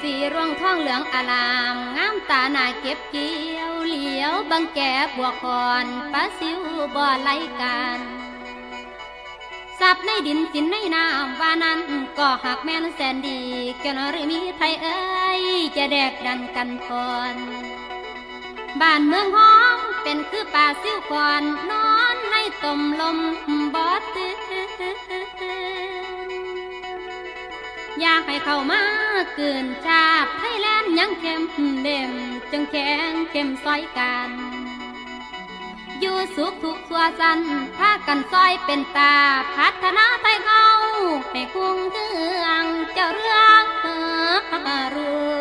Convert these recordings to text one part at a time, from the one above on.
สีร่วงท้องเหลืองอลามงามตาหน้าเก็บเกี่ยวเหลียวบังแก่บวกคอนปลาซิวบ่ไหลกันสับในดินสินในน้ำว่านั้นก็หักแม่นแสนดีแก่นหรือมีไทยเอ้ยจะแดกดันกันก่อนบ้านเมืองห้องเป็นคือป่าซิวคอนนอนในตมลมบอตื่ อยากให้เข้ามาเกินชาติไทยแลนด์ยังเข้มเด่มจึงแข็งเข้มซอยกัน อยู่สุขทุกสัวสันพากันซอยเป็นตาพัฒนาไทยเขาไปคุ้งเรืองเจ้าเรื่องรู้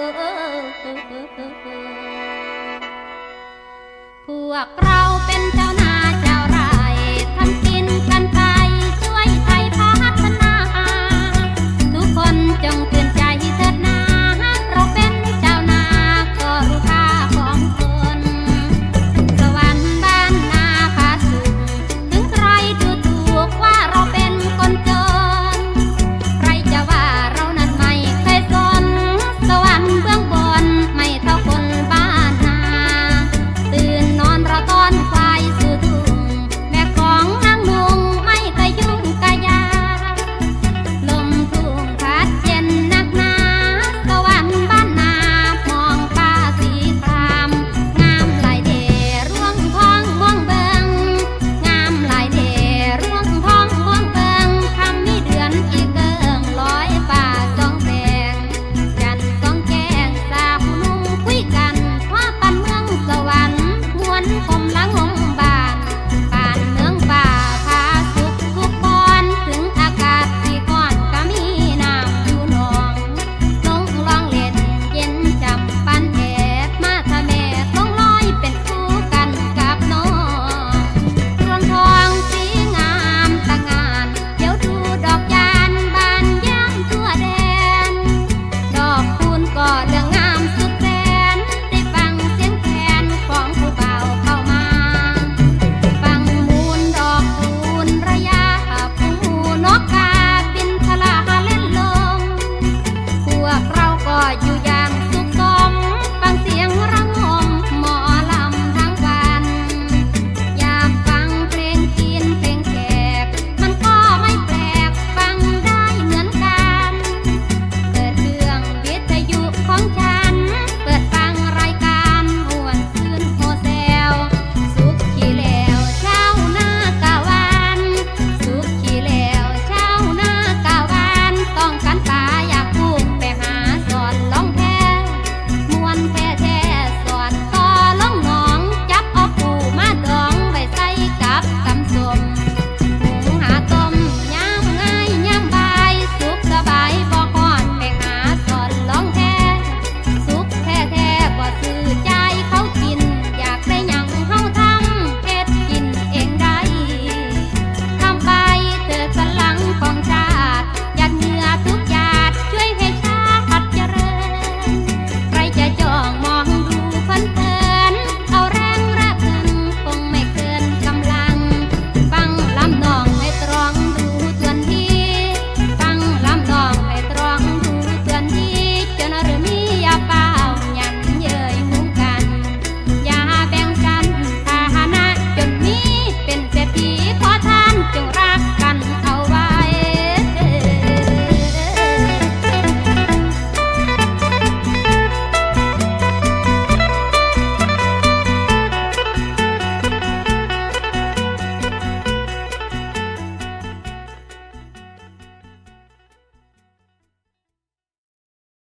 พวกเราเป็นเจ้านาเจ้าไรทำกินกันไป